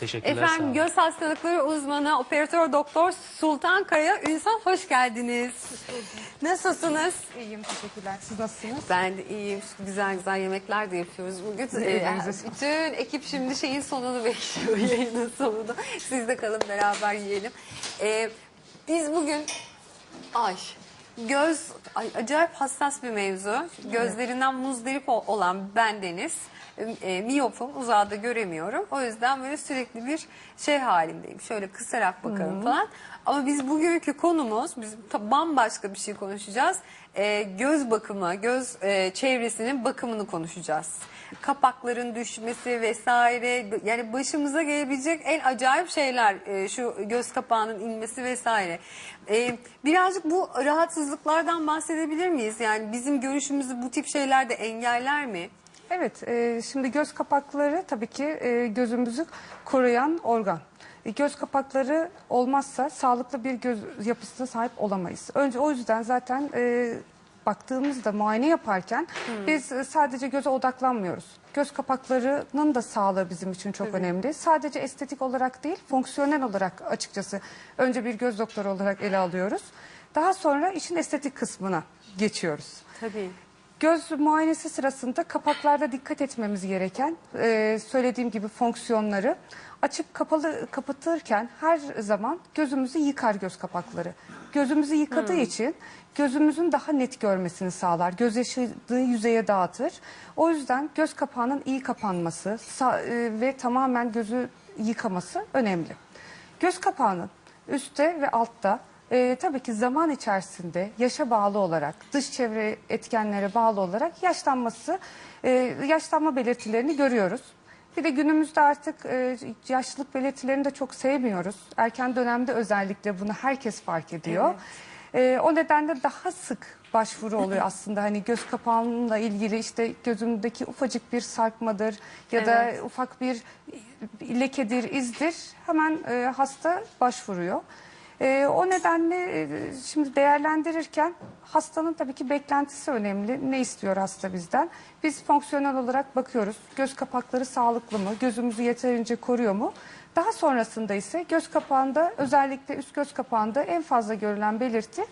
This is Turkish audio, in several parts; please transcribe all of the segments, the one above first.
Teşekkürler, Efendim göz hastalıkları uzmanı operatör doktor Sultan Kaya Ünsal hoş geldiniz. Nasılsınız? İyiyim teşekkürler. Siz nasılsınız? Ben de iyiyim. Güzel güzel yemekler de yapıyoruz bugün. Ee, bütün ekip şimdi şeyin sonunu bekliyor yayının sonunu. Siz de kalın beraber yiyelim. Ee, biz bugün ay göz ay, acayip hassas bir mevzu. Gözlerinden muzdarip olan bendeniz. E, miyopum uzağa da göremiyorum. O yüzden böyle sürekli bir şey halindeyim. Şöyle kısarak bakalım falan. Ama biz bugünkü konumuz, biz ta- bambaşka bir şey konuşacağız. E, göz bakımı, göz e, çevresinin bakımını konuşacağız. Kapakların düşmesi vesaire yani başımıza gelebilecek en acayip şeyler e, şu göz kapağının inmesi vesaire. E, birazcık bu rahatsızlıklardan bahsedebilir miyiz? Yani bizim görüşümüzü bu tip şeyler de engeller mi? Evet, e, şimdi göz kapakları tabii ki e, gözümüzü koruyan organ. E, göz kapakları olmazsa sağlıklı bir göz yapısına sahip olamayız. Önce o yüzden zaten e, baktığımızda muayene yaparken biz e, sadece göze odaklanmıyoruz. Göz kapaklarının da sağlığı bizim için çok önemli. Sadece estetik olarak değil, fonksiyonel olarak açıkçası önce bir göz doktoru olarak ele alıyoruz. Daha sonra işin estetik kısmına geçiyoruz. Tabii. Göz muayenesi sırasında kapaklarda dikkat etmemiz gereken e, söylediğim gibi fonksiyonları açıp kapalı kapatırken her zaman gözümüzü yıkar göz kapakları. Gözümüzü yıkadığı için gözümüzün daha net görmesini sağlar. Göz yaşadığı yüzeye dağıtır. O yüzden göz kapağının iyi kapanması sa- e, ve tamamen gözü yıkaması önemli. Göz kapağının üstte ve altta e, tabii ki zaman içerisinde yaşa bağlı olarak, dış çevre etkenlere bağlı olarak yaşlanması, e, yaşlanma belirtilerini görüyoruz. Bir de günümüzde artık e, yaşlılık belirtilerini de çok sevmiyoruz. Erken dönemde özellikle bunu herkes fark ediyor. E, o nedenle daha sık başvuru oluyor aslında. Hani göz kapağımla ilgili işte gözümdeki ufacık bir sarkmadır ya da Evet. ufak bir lekedir, izdir hemen e, hasta başvuruyor. E, o nedenle e, şimdi değerlendirirken hastanın tabii ki beklentisi önemli. Ne istiyor hasta bizden? Biz fonksiyonel olarak bakıyoruz. Göz kapakları sağlıklı mı? Gözümüzü yeterince koruyor mu? Daha sonrasında ise göz kapağında özellikle üst göz kapağında en fazla görülen belirti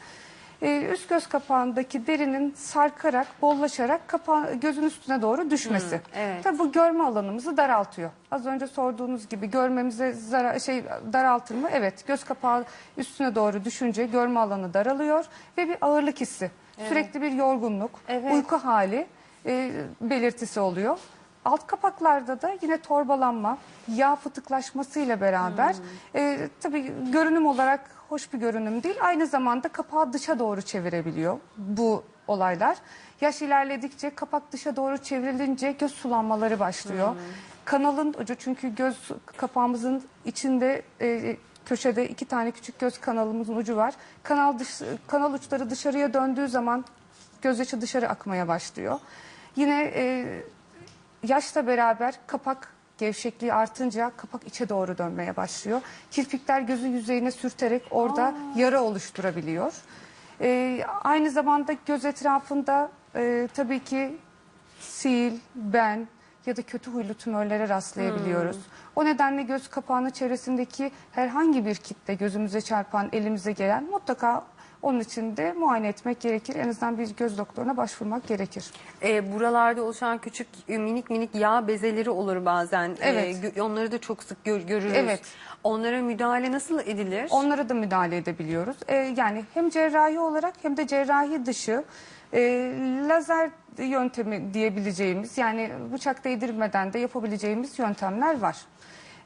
e, üst göz kapağındaki derinin sarkarak, bollaşarak kapa- gözün üstüne doğru düşmesi. evet. Tabii bu görme alanımızı daraltıyor. Az önce sorduğunuz gibi görmemize zara- şey daraltır mı? Evet. Göz kapağı üstüne doğru düşünce görme alanı daralıyor ve bir ağırlık hissi. Sürekli bir yorgunluk, Evet. uyku hali e, belirtisi oluyor. Alt kapaklarda da yine torbalanma, yağ fıtıklaşmasıyla beraber e, tabii görünüm olarak hoş bir görünüm değil. Aynı zamanda kapağı dışa doğru çevirebiliyor bu olaylar. Yaş ilerledikçe kapak dışa doğru çevrilince göz sulanmaları başlıyor. Kanalın ucu çünkü göz kapağımızın içinde e, köşede iki tane küçük göz kanalımızın ucu var. Kanal dış, kanal uçları dışarıya döndüğü zaman gözyaşı dışarı akmaya başlıyor. Yine e, yaşla beraber kapak gevşekliği artınca kapak içe doğru dönmeye başlıyor. Kirpikler gözün yüzeyine sürterek orada yara oluşturabiliyor. E, aynı zamanda göz etrafında e, tabii ki sil, ben ya da kötü huylu tümörlere rastlayabiliyoruz. O nedenle göz kapağının çevresindeki herhangi bir kitle gözümüze çarpan, elimize gelen mutlaka onun için de muayene etmek gerekir. En azından bir göz doktoruna başvurmak gerekir. E, buralarda oluşan küçük e, minik minik yağ bezeleri olur bazen. E, Evet. gö- onları da çok sık gör- görürüz. Evet. Onlara müdahale nasıl edilir? Onlara da müdahale edebiliyoruz. Ee, yani hem cerrahi olarak hem de cerrahi dışı e, lazer yöntemi diyebileceğimiz yani bıçak değdirmeden de yapabileceğimiz yöntemler var.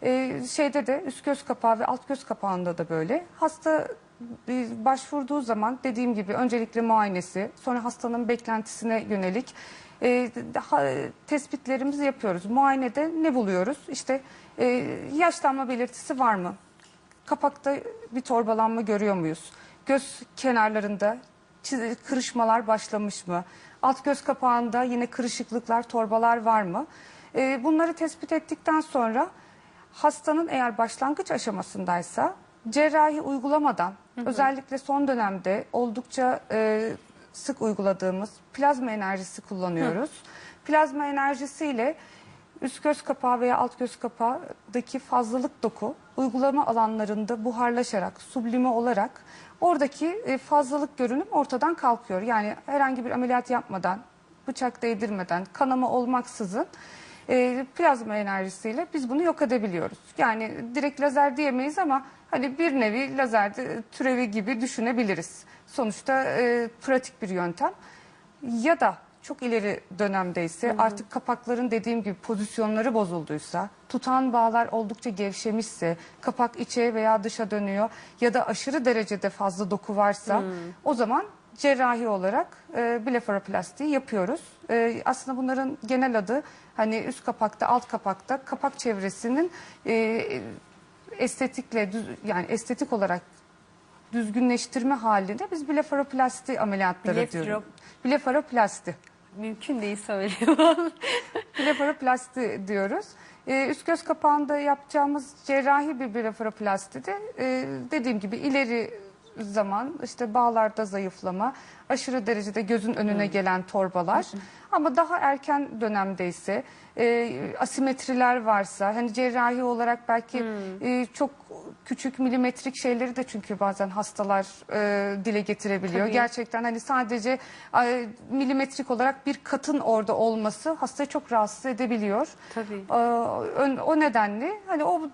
Ee, şeyde de üst göz kapağı ve alt göz kapağında da böyle. Hasta e, başvurduğu zaman dediğim gibi öncelikle muayenesi sonra hastanın beklentisine yönelik e, daha, tespitlerimizi yapıyoruz. Muayenede ne buluyoruz? İşte e, yaşlanma belirtisi var mı? Kapakta bir torbalanma görüyor muyuz? Göz kenarlarında kırışmalar başlamış mı? Alt göz kapağında yine kırışıklıklar, torbalar var mı? Ee, bunları tespit ettikten sonra hastanın eğer başlangıç aşamasındaysa cerrahi uygulamadan özellikle son dönemde oldukça e, sık uyguladığımız plazma enerjisi kullanıyoruz. Plazma enerjisiyle üst göz kapağı veya alt göz kapağındaki fazlalık doku uygulama alanlarında buharlaşarak, sublime olarak oradaki e, fazlalık görünüm ortadan kalkıyor. Yani herhangi bir ameliyat yapmadan, bıçak değdirmeden, kanama olmaksızın e, plazma enerjisiyle biz bunu yok edebiliyoruz. Yani direkt lazer diyemeyiz ama hani bir nevi lazer de- türevi gibi düşünebiliriz. Sonuçta e, pratik bir yöntem. Ya da çok ileri dönemdeyse artık kapakların dediğim gibi pozisyonları bozulduysa, tutan bağlar oldukça gevşemişse, kapak içe veya dışa dönüyor ya da aşırı derecede fazla doku varsa o zaman cerrahi olarak e, blefaroplastiği yapıyoruz. E, aslında bunların genel adı hani üst kapakta, alt kapakta kapak çevresinin e, estetikle düz- yani estetik olarak düzgünleştirme halinde biz blefaroplasti ameliyaatları Blefaro- diyoruz. Blefaroplasti. Mümkün değil söyleyemem. Blefaroplasti diyoruz. Ee, üst göz kapağında yapacağımız cerrahi bir blefaroplastide e, dediğim gibi ileri zaman işte bağlarda zayıflama, aşırı derecede gözün önüne gelen torbalar ama daha erken dönemdeyse e, asimetriler varsa hani cerrahi olarak belki e, çok küçük milimetrik şeyleri de çünkü bazen hastalar e, dile getirebiliyor. Tabii. Gerçekten hani sadece e, milimetrik olarak bir katın orada olması hastayı çok rahatsız edebiliyor. Tabii. Ön- o nedenle hani o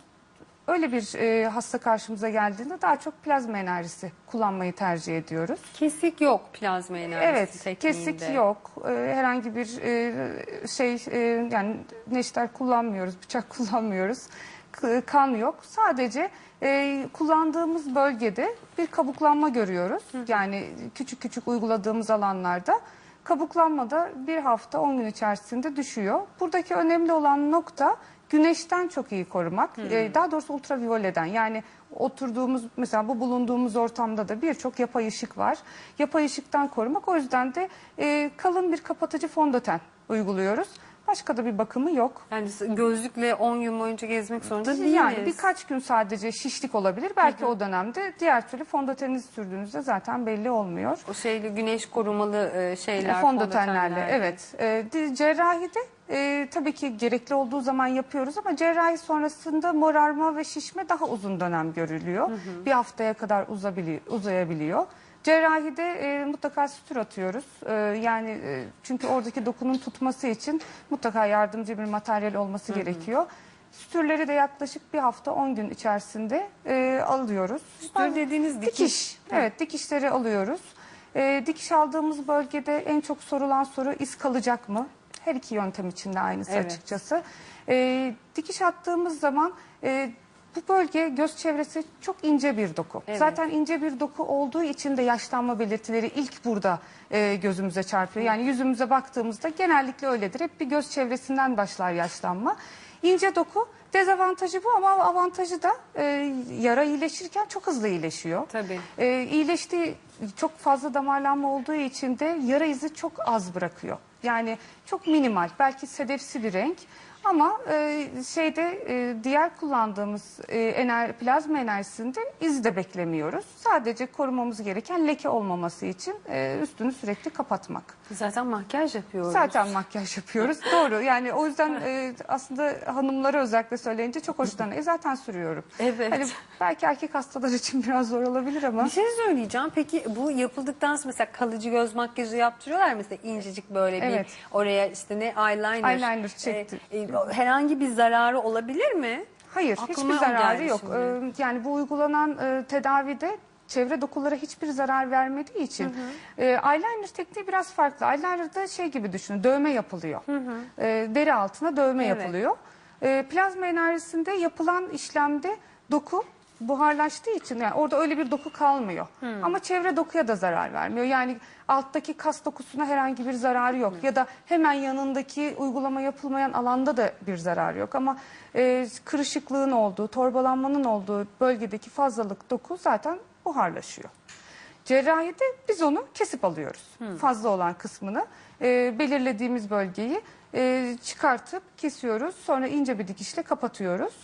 öyle bir e, hasta karşımıza geldiğinde daha çok plazma enerjisi kullanmayı tercih ediyoruz. Kesik yok plazma enerjisi Evet, tekniğinde. kesik yok. Ee, herhangi bir e, şey e, yani neşter kullanmıyoruz, bıçak kullanmıyoruz. K- kan yok. Sadece e, kullandığımız bölgede bir kabuklanma görüyoruz. Yani küçük küçük uyguladığımız alanlarda kabuklanma da bir hafta 10 gün içerisinde düşüyor. Buradaki önemli olan nokta güneşten çok iyi korumak. Ee, daha doğrusu ultraviyoleden yani oturduğumuz mesela bu bulunduğumuz ortamda da birçok yapay ışık var. Yapay ışıktan korumak o yüzden de e, kalın bir kapatıcı fondöten uyguluyoruz. Başka da bir bakımı yok. Yani gözlükle 10 gün boyunca gezmek zorunda değiliz. Yani birkaç gün sadece şişlik olabilir. Belki o dönemde diğer türlü fondöteninizi sürdüğünüzde zaten belli olmuyor. O şeyli güneş korumalı e, şeyler, fondötenlerle evet. E, di- cerrahide e, tabii ki gerekli olduğu zaman yapıyoruz ama cerrahi sonrasında morarma ve şişme daha uzun dönem görülüyor. Bir haftaya kadar uzabili- uzayabiliyor. Cerrahide e, mutlaka sütür atıyoruz. E, yani e, çünkü oradaki dokunun tutması için mutlaka yardımcı bir materyal olması gerekiyor. Sütürleri de yaklaşık bir hafta 10 gün içerisinde e, alıyoruz. Sütür dediğiniz dikiş. Dikiş. Evet dikişleri alıyoruz. Ee, dikiş aldığımız bölgede en çok sorulan soru iz kalacak mı? Her iki yöntem için de aynısı Evet. açıkçası. Ee, dikiş attığımız zaman e, bu bölge göz çevresi çok ince bir doku. Evet. Zaten ince bir doku olduğu için de yaşlanma belirtileri ilk burada e, gözümüze çarpıyor. Yani yüzümüze baktığımızda genellikle öyledir. Hep bir göz çevresinden başlar yaşlanma. İnce doku dezavantajı bu ama avantajı da e, yara iyileşirken çok hızlı iyileşiyor. Tabii. E, iyileştiği çok fazla damarlanma olduğu için de yara izi çok az bırakıyor. Yani çok minimal belki sedefsi bir renk ama e, şeyde e, diğer kullandığımız e, ener, plazma enerjisinde iz de beklemiyoruz. Sadece korumamız gereken leke olmaması için e, üstünü sürekli kapatmak. Zaten makyaj yapıyoruz. Zaten makyaj yapıyoruz. Doğru. Yani o yüzden e, aslında hanımlara özellikle söyleyince çok hoşlanıyor. E, zaten sürüyorum. Evet. Hani belki erkek hastalar için biraz zor olabilir ama. Bir şey söyleyeceğim. Peki bu yapıldıktan sonra mesela kalıcı göz makyajı yaptırıyorlar mesela incecik böyle Evet. bir oraya işte ne eyeliner. Eyeliner çekti. E, e, herhangi bir zararı olabilir mi? Hayır, Aklıma hiçbir o zararı geldi yok. şimdi. Ee, yani bu uygulanan e, tedavide çevre dokulara hiçbir zarar vermediği için e, eyeliner tekniği biraz farklı. Eyeliner'da şey gibi düşünün, dövme yapılıyor. E, deri altına dövme Evet. yapılıyor. E, plazma enerjisinde yapılan işlemde doku buharlaştığı için yani orada öyle bir doku kalmıyor. Ama çevre dokuya da zarar vermiyor. Yani alttaki kas dokusuna herhangi bir zararı yok. Ya da hemen yanındaki uygulama yapılmayan alanda da bir zarar yok. Ama e, kırışıklığın olduğu, torbalanmanın olduğu bölgedeki fazlalık doku zaten buharlaşıyor. Cerrahide biz onu kesip alıyoruz. Fazla olan kısmını e, belirlediğimiz bölgeyi e, çıkartıp kesiyoruz. Sonra ince bir dikişle kapatıyoruz.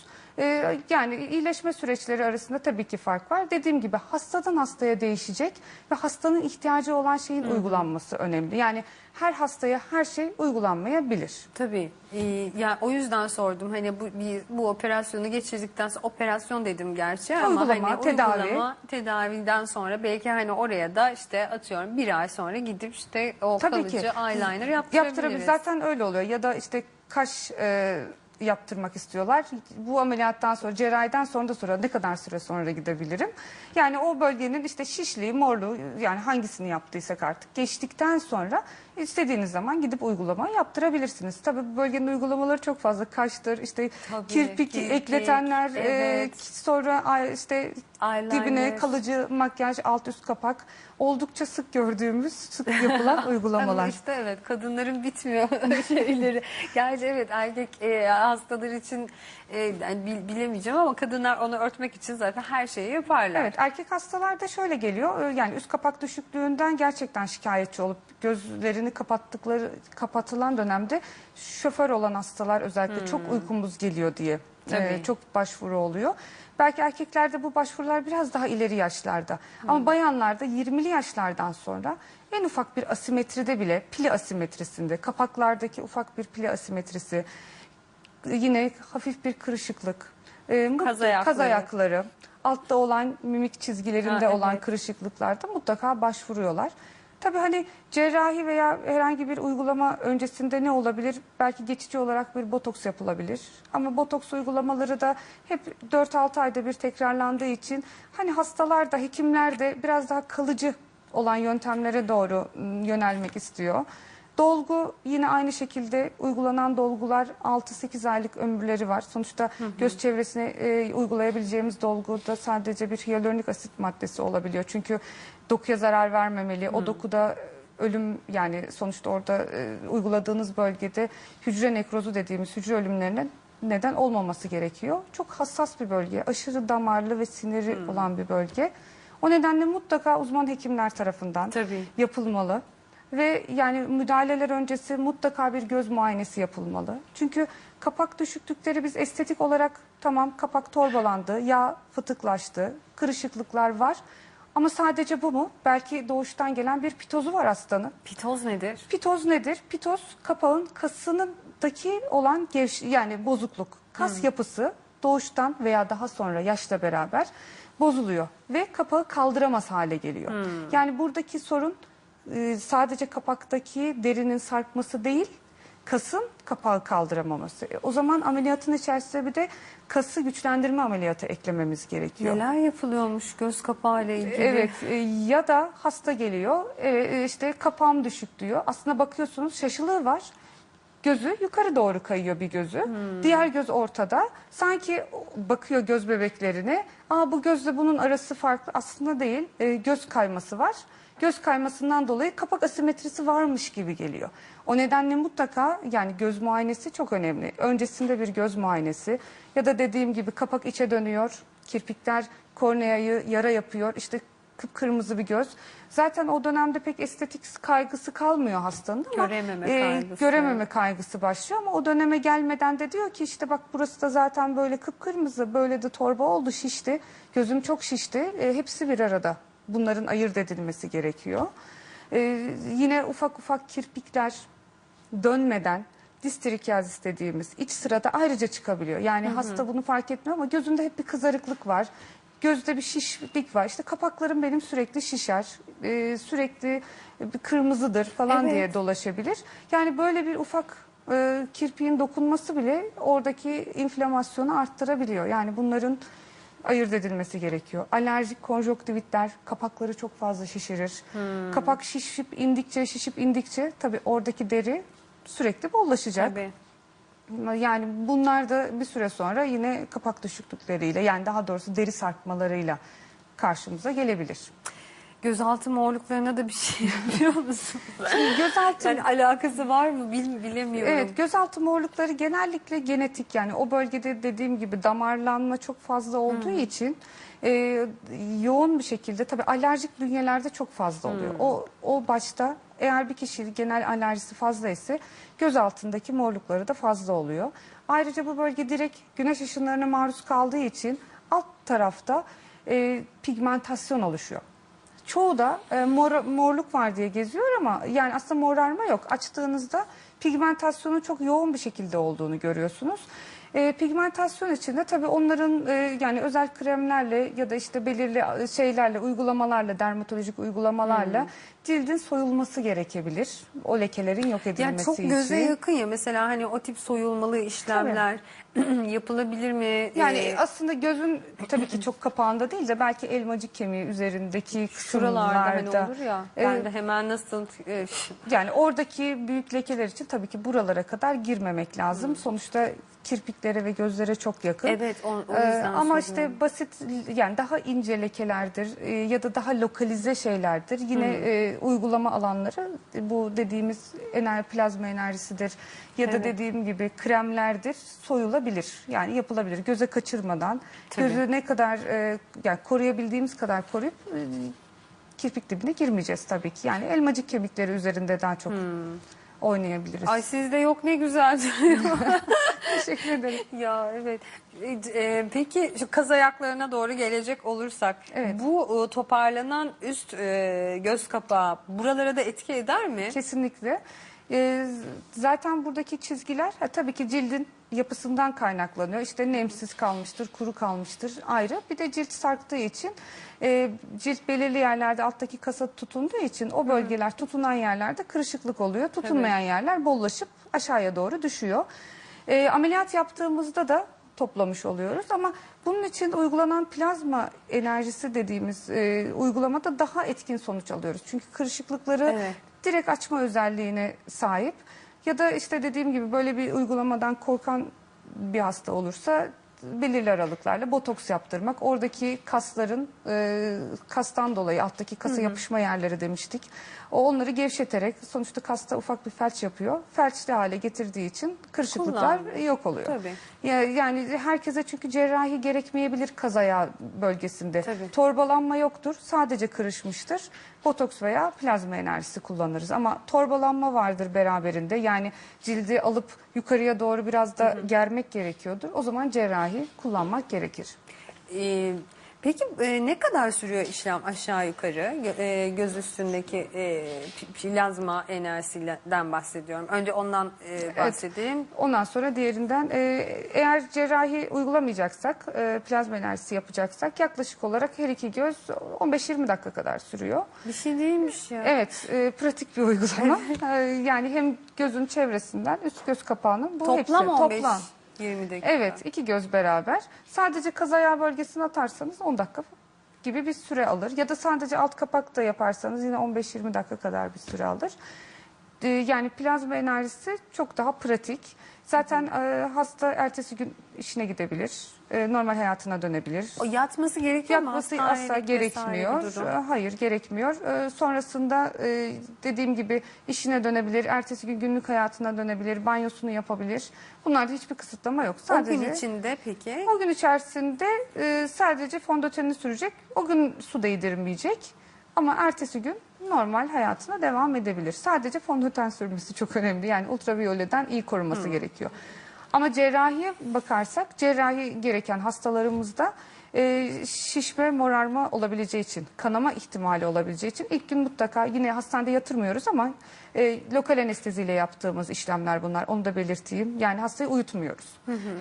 E, yani iyileşme süreçleri arasında tabii ki fark var. Dediğim gibi hastadan hastaya değişecek ve hastanın ihtiyacı olan şeyin uygulanması önemli. Yani her hastaya her şey uygulanmayabilir. Tabii. Ee, yani o yüzden sordum. Hani bu bir, bu operasyonu geçirdikten sonra operasyon dedim gerçi ama Uygulama, hani tedavi. uygulama, tedaviden sonra belki hani oraya da işte atıyorum bir ay sonra gidip işte o Tabii kalıcı ki. eyeliner yaptırabiliriz. Yaptırabilir. Zaten öyle oluyor. Ya da işte kaş e, yaptırmak istiyorlar. Bu ameliyattan sonra, cerrahiden sonra da sonra ne kadar süre sonra gidebilirim? Yani o bölgenin işte şişliği, morluğu yani hangisini yaptıysak artık geçtikten sonra istediğiniz zaman gidip uygulama yaptırabilirsiniz. Tabii bu bölgenin uygulamaları çok fazla. Kaştır, işte Tabii, kirpik, kirpik, ekletenler, e, evet. sonra ay- işte Eyeliner. dibine kalıcı makyaj, alt üst kapak oldukça sık gördüğümüz, sık yapılan uygulamalar. Ama işte evet kadınların bitmiyor şeyleri. Gerçi evet erkek e, hastalar için e, yani bil- bilemeyeceğim ama kadınlar onu örtmek için zaten her şeyi yaparlar. Evet erkek hastalarda şöyle geliyor e, yani üst kapak düşüklüğünden gerçekten şikayetçi olup gözlerini kapattıkları kapatılan dönemde şoför olan hastalar özellikle çok uykumuz geliyor diye e, çok başvuru oluyor. Belki erkeklerde bu başvurular biraz daha ileri yaşlarda ama bayanlarda 20'li yaşlardan sonra en ufak bir asimetride bile pili asimetrisinde kapaklardaki ufak bir pili asimetrisi yine hafif bir kırışıklık, e, Kaz ayakları. kaz ayakları, altta olan mimik çizgilerinde Ha, olan evet. kırışıklıklarda mutlaka başvuruyorlar. Tabii hani cerrahi veya herhangi bir uygulama öncesinde ne olabilir? Belki geçici olarak bir botoks yapılabilir. Ama botoks uygulamaları da hep 4-6 ayda bir tekrarlandığı için hani hastalar da hekimler de biraz daha kalıcı olan yöntemlere doğru ım, yönelmek istiyor. Dolgu yine aynı şekilde uygulanan dolgular 6-8 aylık ömürleri var. Sonuçta göz çevresine e, uygulayabileceğimiz dolguda sadece bir hyaluronik asit maddesi olabiliyor. Çünkü dokuya zarar vermemeli. O dokuda ölüm yani sonuçta orada e, uyguladığınız bölgede hücre nekrozu dediğimiz hücre ölümlerine neden olmaması gerekiyor. Çok hassas bir bölge. Aşırı damarlı ve siniri olan bir bölge. O nedenle mutlaka uzman hekimler tarafından Tabii. yapılmalı. Ve yani müdahaleler öncesi mutlaka bir göz muayenesi yapılmalı. Çünkü kapak düşüklükleri biz estetik olarak tamam kapak torbalandı, yağ fıtıklaştı, kırışıklıklar var. Ama sadece bu mu? Belki doğuştan gelen bir pitozu var hastanın. Pitoz nedir? Pitoz nedir? Pitoz kapağın kasınındaki olan gevş yani bozukluk. Kas yapısı doğuştan veya daha sonra yaşla beraber bozuluyor ve kapağı kaldıramaz hale geliyor. Yani buradaki sorun e, sadece kapaktaki derinin sarkması değil, kasın kapağı kaldıramaması. E, O zaman ameliyatın içerisine bir de kası güçlendirme ameliyatı eklememiz gerekiyor. Neler yapılıyormuş göz kapağı ile ilgili? Evet e, ya da hasta geliyor e, işte kapağım düşük diyor. Aslında bakıyorsunuz şaşılığı var. Gözü yukarı doğru kayıyor bir gözü. Diğer göz ortada. Sanki bakıyor göz bebeklerine. Aa bu gözle bunun arası farklı. Aslında değil. E, göz kayması var. Göz kaymasından dolayı kapak asimetrisi varmış gibi geliyor. O nedenle mutlaka yani göz muayenesi çok önemli. Öncesinde bir göz muayenesi ya da dediğim gibi kapak içe dönüyor. Kirpikler korneayı yara yapıyor. İşte kıpkırmızı bir göz. Zaten o dönemde pek estetik kaygısı kalmıyor hastanın ama Görememe e, kaygısı. görememe kaygısı başlıyor ama o döneme gelmeden de diyor ki işte bak burası da zaten böyle kıpkırmızı, böyle de torba oldu, şişti. Gözüm çok şişti. E, hepsi bir arada. Bunların ayırt edilmesi gerekiyor. E, yine ufak ufak kirpikler dönmeden distrikyazis dediğimiz iç sırada ayrıca çıkabiliyor. Yani hasta bunu fark etmiyor ama gözünde hep bir kızarıklık var. Gözde bir şişlik var. İşte kapaklarım benim sürekli şişer. e, sürekli bir kırmızıdır falan Evet. diye dolaşabilir. Yani böyle bir ufak e, kirpiğin dokunması bile oradaki inflamasyonu arttırabiliyor. Yani bunların ayırt edilmesi gerekiyor. Alerjik konjonktivitler kapakları çok fazla şişirir. Kapak şişip indikçe şişip indikçe tabii oradaki deri sürekli bollaşacak. Tabii. Yani bunlar da bir süre sonra yine kapak düşüklükleriyle yani daha doğrusu deri sarkmalarıyla karşımıza gelebilir. Gözaltı morluklarına da bir şey yapıyor musun? Gözaltı yani alakası var mı Bil, bilemiyorum. Evet, gözaltı morlukları genellikle genetik yani o bölgede dediğim gibi damarlanma çok fazla olduğu için e, yoğun bir şekilde tabii alerjik bünyelerde çok fazla oluyor. O o başta eğer bir kişi genel alerjisi fazla ise göz altındaki morlukları da fazla oluyor. Ayrıca bu bölge direkt güneş ışınlarına maruz kaldığı için alt tarafta e, pigmentasyon oluşuyor. Çoğu da e, mor, morluk var diye geziyor ama yani aslında morarma yok. Açtığınızda pigmentasyonun çok yoğun bir şekilde olduğunu görüyorsunuz. E, pigmentasyon için de tabii onların e, yani özel kremlerle ya da işte belirli şeylerle, uygulamalarla, dermatolojik uygulamalarla cildin soyulması gerekebilir. O lekelerin yok edilmesi Yani çok için. göze yakın ya mesela hani o tip soyulmalı işlemler yapılabilir mi? Yani Ee, aslında gözün tabii ki çok kapağında değil de belki elmacık kemiği üzerindeki şuralarda hani olur ya. e, Ben de hemen nasıl e, Yani oradaki büyük lekeler için tabii ki buralara kadar girmemek lazım. Sonuçta kirpiklere ve gözlere çok yakın. Evet, o- o Ee, yüzden ama soruyorum. işte basit yani daha ince lekelerdir e, ya da daha lokalize şeylerdir. Yine e, uygulama alanları bu dediğimiz ener plazma enerjisidir ya da Evet. dediğim gibi kremlerdir. Soyulabilir. Yani yapılabilir. Göze kaçırmadan Tabii. gözü ne kadar e, yani koruyabildiğimiz kadar koruyup e, kirpik dibine girmeyeceğiz tabii ki. Yani elmacık kemikleri üzerinde daha çok oynayabiliriz. Ay sizde yok ne güzel. Teşekkür ederim. ya evet. E, e, peki şu kaz ayaklarına doğru gelecek olursak Evet. bu e, toparlanan üst e, göz kapağı buralara da etki eder mi? Kesinlikle. Ee, zaten buradaki çizgiler ha, tabii ki cildin yapısından kaynaklanıyor. İşte nemsiz kalmıştır, kuru kalmıştır ayrı. Bir de cilt sarktığı için e, cilt belirli yerlerde alttaki kasa tutunduğu için o bölgeler tutunan yerlerde kırışıklık oluyor. Tutunmayan yerler bollaşıp aşağıya doğru düşüyor. E, ameliyat yaptığımızda da toplamış oluyoruz ama bunun için uygulanan plazma enerjisi dediğimiz e, uygulamada daha etkin sonuç alıyoruz. Çünkü kırışıklıkları Evet. Direkt açma özelliğine sahip. Ya da işte dediğim gibi böyle bir uygulamadan korkan bir hasta olursa belirli aralıklarla botoks yaptırmak. Oradaki kasların e, kastan dolayı alttaki kasa yapışma yerleri demiştik. O onları gevşeterek sonuçta kasta ufak bir felç yapıyor. Felçli hale getirdiği için kırışıklıklar Kullanılıyor. yok oluyor. Tabii. Ya, yani herkese çünkü cerrahi gerekmeyebilir kaz ayağı bölgesinde. Tabii. Torbalanma yoktur. Sadece kırışmıştır. Botoks veya plazma enerjisi kullanırız. Ama torbalanma vardır beraberinde. Yani cildi alıp yukarıya doğru biraz da germek gerekiyordur. O zaman cerrahi kullanmak gerekir. E, peki e, ne kadar sürüyor işlem aşağı yukarı Gö- e, göz üstündeki e, pi- plazma enerjisinden bahsediyorum. Önce ondan e, bahsedeyim. Ondan sonra diğerinden e, eğer cerrahi uygulamayacaksak, e, plazma enerjisi yapacaksak yaklaşık olarak her iki göz 15-20 dakika kadar sürüyor. Bir şey değilmiş ya. Evet, e, pratik bir uygulama. E, yani hem gözün çevresinden üst göz kapağının bu hepsi Toplam 15 toplam. 20 dakika. Evet, iki göz beraber. Sadece kaz ayağı bölgesine atarsanız 10 dakika gibi bir süre alır. Ya da sadece alt kapak da yaparsanız yine 15-20 dakika kadar bir süre alır. E, yani plazma enerjisi çok daha pratik. Zaten e, hasta ertesi gün işine gidebilir. E, normal hayatına dönebilir. O yatması gerekiyor mu? Yapması Hastanelik asla gerekmiyor. durum. Ee, Hayır gerekmiyor. Ee, Sonrasında e, dediğim gibi işine dönebilir, ertesi gün günlük hayatına dönebilir, banyosunu yapabilir. Bunlarda hiçbir kısıtlama yok. O Sadece gün içinde peki o gün içerisinde e, sadece fondötenini sürecek. O gün su değdirmeyecek. Ama ertesi gün normal hayatına devam edebilir. Sadece fondöten sürmesi çok önemli. Yani ultraviyoleden iyi koruması gerekiyor. Ama cerrahiye bakarsak cerrahi gereken hastalarımızda e, şişme, morarma olabileceği için, kanama ihtimali olabileceği için ilk gün mutlaka yine hastanede yatırmıyoruz ama e, lokal anesteziyle yaptığımız işlemler bunlar. Onu da belirteyim. Yani hastayı uyutmuyoruz.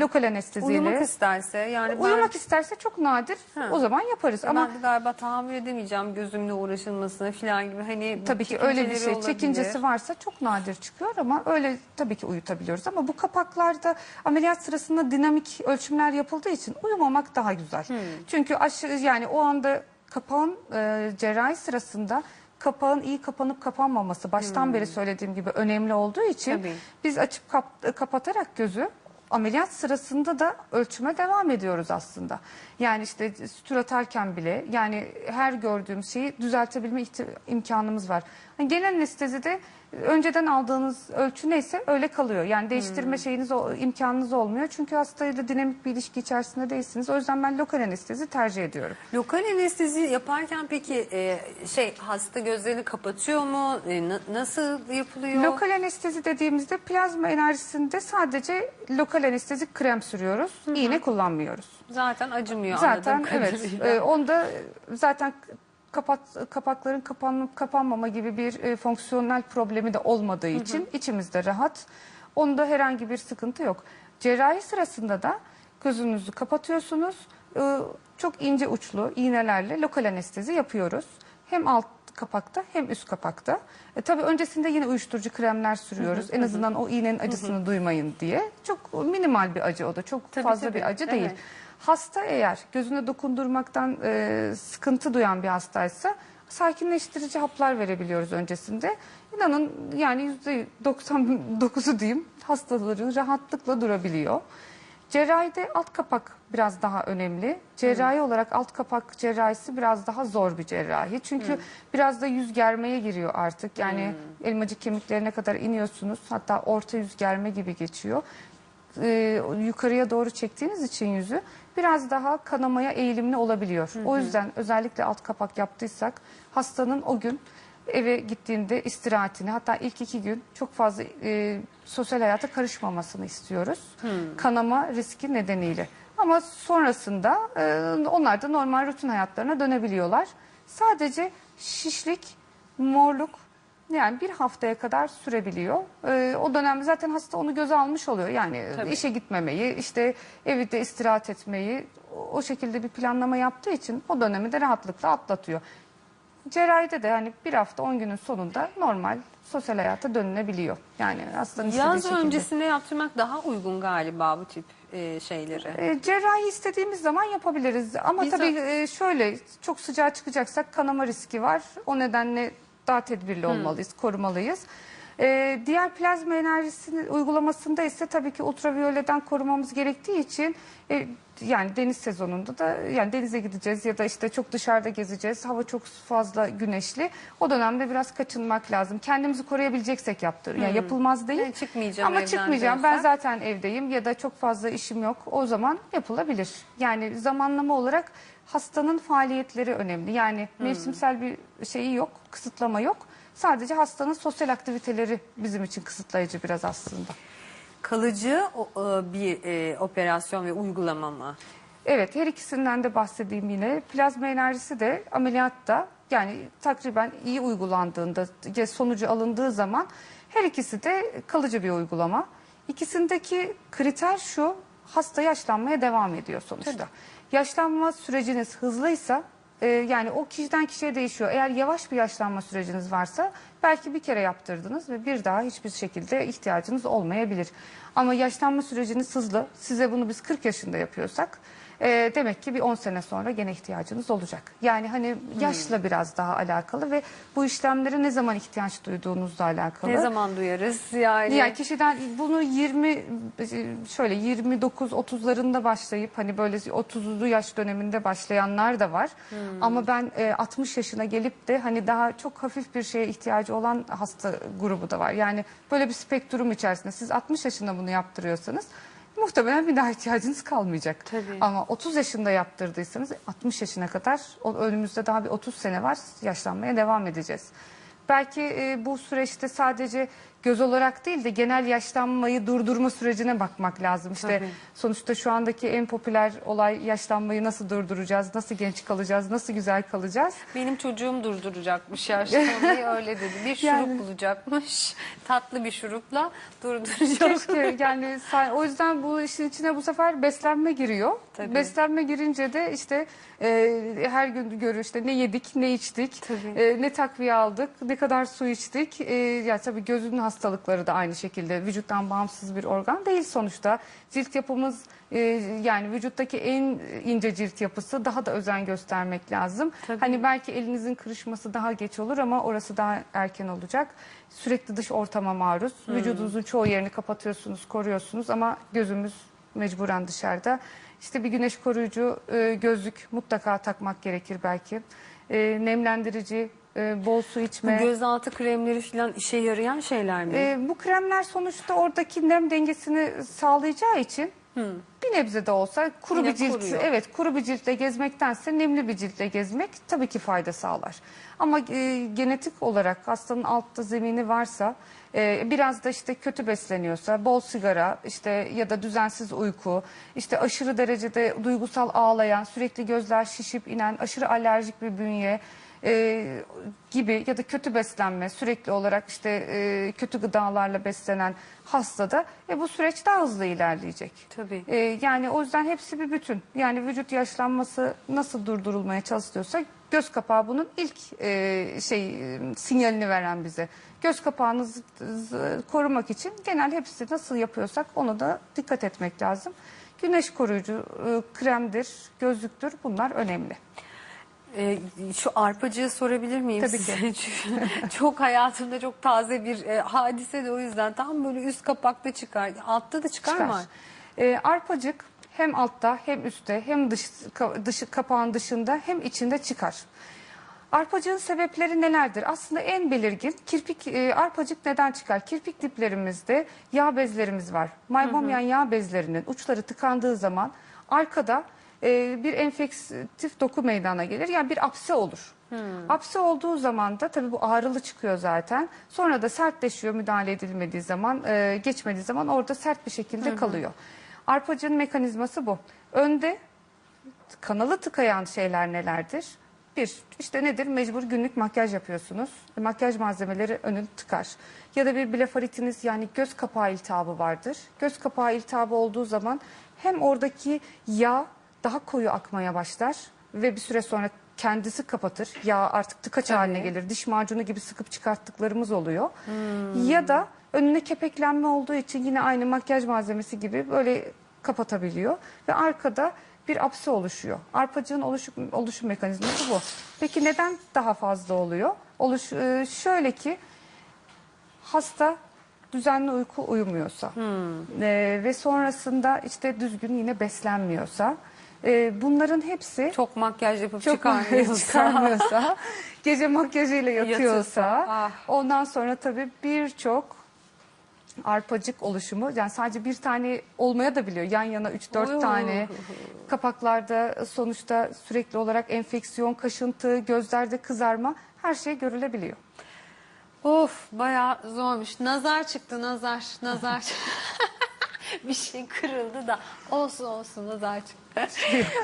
Lokal anesteziyle. uyumak isterse yani ben, Uyumak isterse çok nadir. Ha. O zaman yaparız ama ben galiba tahammül edemeyeceğim gözümle uğraşılmasına falan gibi hani tabii ki öyle bir şey. olabilir. Çekincesi varsa çok nadir çıkıyor ama öyle tabii ki uyutabiliyoruz. Ama bu kapaklarda ameliyat sırasında dinamik ölçümler yapıldığı için uyumamak daha güzel. Hmm. Çünkü aşırı yani o anda kapağın e, cerrahi sırasında kapağın iyi kapanıp kapanmaması baştan beri söylediğim gibi önemli olduğu için Hmm. Tabii. biz açıp kap- kapatarak gözü ameliyat sırasında da ölçüme devam ediyoruz aslında. Yani işte sütür atarken bile yani her gördüğüm şeyi düzeltebilme ihti- imkanımız var. Hani genel anestezide önceden aldığınız ölçü neyse öyle kalıyor. Yani değiştirme şeyiniz o imkanınız olmuyor. Çünkü hastayla dinamik bir ilişki içerisinde değilsiniz. O yüzden ben lokal anestezi tercih ediyorum. Lokal anestezi yaparken peki e, şey hasta gözlerini kapatıyor mu? E, na- nasıl yapılıyor? Lokal anestezi dediğimizde plazma enerjisinde sadece lokal anestezi krem sürüyoruz. İğne kullanmıyoruz. Zaten acımıyor Zaten anladığım evet. kadarıyla. e, onda zaten kapat kapakların kapanıp kapanmama gibi bir e, fonksiyonel problemi de olmadığı için içimizde rahat. Onda herhangi bir sıkıntı yok. Cerrahi sırasında da gözünüzü kapatıyorsunuz. E, çok ince uçlu iğnelerle lokal anestezi yapıyoruz. Hem alt kapakta hem üst kapakta. E, tabii öncesinde yine uyuşturucu kremler sürüyoruz. En azından o iğnenin acısını duymayın diye. Çok minimal bir acı o da. Çok Tabii, fazla tabii. bir acı değil. Hasta eğer gözüne dokundurmaktan e, sıkıntı duyan bir hastaysa sakinleştirici haplar verebiliyoruz öncesinde. İnanın yani %99'u diyeyim hastaların rahatlıkla durabiliyor. Cerrahide alt kapak biraz daha önemli. Cerrahi olarak alt kapak cerrahisi biraz daha zor bir cerrahi. Çünkü biraz da yüz germeye giriyor artık. Yani elmacık kemiklerine kadar iniyorsunuz. Hatta orta yüz germe gibi geçiyor e, yukarıya doğru çektiğiniz için yüzü biraz daha kanamaya eğilimli olabiliyor. O yüzden özellikle alt kapak yaptıysak hastanın o gün eve gittiğinde istirahatini hatta ilk iki gün çok fazla e, sosyal hayata karışmamasını istiyoruz. Kanama riski nedeniyle. Ama sonrasında e, onlar da normal rutin hayatlarına dönebiliyorlar. Sadece şişlik, morluk yani bir haftaya kadar sürebiliyor. Ee, o dönemde zaten hasta onu göze almış oluyor. Yani Tabii. işe gitmemeyi, işte evde istirahat etmeyi o- şekilde bir planlama yaptığı için o dönemi de rahatlıkla atlatıyor. Cerrahide de yani bir hafta 10 günün sonunda normal sosyal hayata dönülebiliyor. Yani hastanın istediği Yaz şekilde. öncesinde yaptırmak daha uygun galiba bu tip e, şeyleri. E, cerrahi istediğimiz zaman yapabiliriz. Ama Biz tabii e, şöyle çok sıcağa çıkacaksak kanama riski var. O nedenle daha tedbirli olmalıyız, korumalıyız. E, diğer plazma enerjisinin uygulamasında ise tabii ki ultraviyoleden korumamız gerektiği için e, yani deniz sezonunda da yani denize gideceğiz ya da işte çok dışarıda gezeceğiz. Hava çok fazla güneşli. O dönemde biraz kaçınmak lazım. Kendimizi koruyabileceksek yaptır. Yani yapılmaz değil. Yani çıkmayacağım Ama evden çıkmayacağım. Ben zaten evdeyim ya da çok fazla işim yok. O zaman yapılabilir. Yani zamanlama olarak hastanın faaliyetleri önemli. Yani mevsimsel bir şeyi yok, kısıtlama yok. Sadece hastanın sosyal aktiviteleri bizim için kısıtlayıcı biraz aslında. Kalıcı o- e, bir e, operasyon ve uygulama mı? Evet her ikisinden de bahsedeyim yine. Plazma enerjisi de ameliyatta yani takriben iyi uygulandığında ya sonucu alındığı zaman her ikisi de kalıcı bir uygulama. İkisindeki kriter şu hasta yaşlanmaya devam ediyor sonuçta. Yaşlanma süreciniz hızlıysa e, yani o kişiden kişiye değişiyor. Eğer yavaş bir yaşlanma süreciniz varsa belki bir kere yaptırdınız ve bir daha hiçbir şekilde ihtiyacınız olmayabilir. Ama yaşlanma süreciniz hızlı. Size bunu biz 40 yaşında yapıyorsak e, demek ki bir 10 sene sonra gene ihtiyacınız olacak. Yani hani yaşla biraz daha alakalı ve bu işlemlere ne zaman ihtiyaç duyduğunuzla alakalı. Ne zaman duyarız yani? Yani kişiden bunu 20 şöyle 29 30'larında başlayıp hani böyle 30'lu yaş döneminde başlayanlar da var. Ama ben e, 60 yaşına gelip de hani daha çok hafif bir şeye ihtiyacı olan hasta grubu da var. Yani böyle bir spektrum içerisinde siz 60 yaşında bunu yaptırıyorsanız muhtemelen bir daha ihtiyacınız kalmayacak. Tabii. Ama 30 yaşında yaptırdıysanız 60 yaşına kadar o- önümüzde daha bir 30 sene var yaşlanmaya devam edeceğiz. Belki e, bu süreçte sadece göz olarak değil de genel yaşlanmayı durdurma sürecine bakmak lazım. İşte Tabii. sonuçta şu andaki en popüler olay yaşlanmayı nasıl durduracağız, nasıl genç kalacağız, nasıl güzel kalacağız. Benim çocuğum durduracakmış yaşlanmayı öyle dedi. Bir şurup Yani- bulacakmış. Tatlı bir şurupla durduracak. Keşke yani o yüzden bu işin içine bu sefer beslenme giriyor. Tabii. Beslenme girince de işte e, her gün görüyor işte ne yedik, ne içtik, Tabii. e, ne takviye aldık, ne kadar su içtik. E, ya tabii gözünün hastalıkları da aynı şekilde vücuttan bağımsız bir organ değil sonuçta. Cilt yapımız e, yani vücuttaki en ince cilt yapısı daha da özen göstermek lazım. Tabii. Hani belki elinizin kırışması daha geç olur ama orası daha erken olacak. Sürekli dış ortama maruz. Vücudunuzun çoğu yerini kapatıyorsunuz, koruyorsunuz ama gözümüz mecburen dışarıda. İşte bir güneş koruyucu e, gözlük mutlaka takmak gerekir belki. E, nemlendirici e, bol su Bu içme. gözaltı kremleri falan işe yarayan şeyler mi? E, bu kremler sonuçta oradaki nem dengesini sağlayacağı için bir nebze de olsa kuru Yine bir cilt, koruyor. evet kuru bir ciltle gezmektense nemli bir ciltle gezmek tabii ki fayda sağlar. Ama e, genetik olarak hastanın altta zemini varsa, e, biraz da işte kötü besleniyorsa, bol sigara, işte ya da düzensiz uyku, işte aşırı derecede duygusal ağlayan, sürekli gözler şişip inen, aşırı alerjik bir bünye, e, gibi ya da kötü beslenme sürekli olarak işte e, kötü gıdalarla beslenen hastada e, bu süreç daha hızlı ilerleyecek. Tabii. E, yani o yüzden hepsi bir bütün. Yani vücut yaşlanması nasıl durdurulmaya çalışılıyorsa göz kapağı bunun ilk e, şey e, sinyalini veren bize. Göz kapağınızı z- korumak için genel hepsi nasıl yapıyorsak onu da dikkat etmek lazım. Güneş koruyucu e, kremdir, gözlüktür bunlar önemli. Ee, şu arpacığı sorabilir miyim Tabii size? Çünkü çok hayatımda çok taze bir e, hadise de o yüzden tam böyle üst kapakta çıkar. Altta da çıkar, çıkar. mı? Ee, arpacık hem altta hem üstte hem dış, ka- dışı, kapağın dışında hem içinde çıkar. Arpacığın sebepleri nelerdir? Aslında en belirgin kirpik e, arpacık neden çıkar? Kirpik diplerimizde yağ bezlerimiz var. Maybomyan yağ bezlerinin uçları tıkandığı zaman arkada e, bir enfektif doku meydana gelir. Yani bir apse olur. Apse olduğu zaman da tabii bu ağrılı çıkıyor zaten. Sonra da sertleşiyor müdahale edilmediği zaman, e, geçmediği zaman orada sert bir şekilde kalıyor. Arpacığın mekanizması bu. Önde kanalı tıkayan şeyler nelerdir? Bir, işte nedir? Mecbur günlük makyaj yapıyorsunuz. E, Makyaj malzemeleri önün tıkar. Ya da bir blefaritiniz yani göz kapağı iltihabı vardır. Göz kapağı iltihabı olduğu zaman hem oradaki yağ daha koyu akmaya başlar ve bir süre sonra kendisi kapatır. Yağ artık tıkaç haline gelir. Diş macunu gibi sıkıp çıkarttıklarımız oluyor. Ya da önüne kepeklenme olduğu için yine aynı makyaj malzemesi gibi böyle kapatabiliyor ve arkada bir apse oluşuyor. Arpacığın oluşum, oluşum mekanizması bu. Peki neden daha fazla oluyor? Oluş, e, şöyle ki hasta düzenli uyku uyumuyorsa e, ve sonrasında işte düzgün yine beslenmiyorsa e, bunların hepsi Çok makyaj yapıp çok çıkarmıyorsa. çıkarmıyorsa, gece makyajıyla yatıyorsa, Yatıyorsa, ah. ondan sonra tabii birçok arpacık oluşumu yani sadece bir tane olmaya da biliyor. Yan yana 3-4 Oy. tane kapaklarda sonuçta sürekli olarak enfeksiyon, kaşıntı, gözlerde kızarma her şey görülebiliyor. Of bayağı zormuş. Nazar çıktı nazar. Nazar. bir şey kırıldı da olsun olsun nazar çıktı.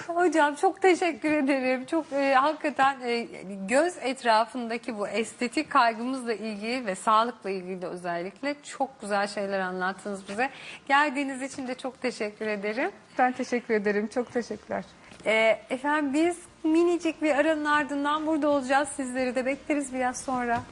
Hocam çok teşekkür ederim. Çok e, hakikaten e, göz etrafındaki bu estetik kaygımızla ilgili ve sağlıkla ilgili de özellikle çok güzel şeyler anlattınız bize. Geldiğiniz için de çok teşekkür ederim. Ben teşekkür ederim. Çok teşekkürler. E, efendim biz minicik bir aranın ardından burada olacağız. Sizleri de bekleriz biraz sonra.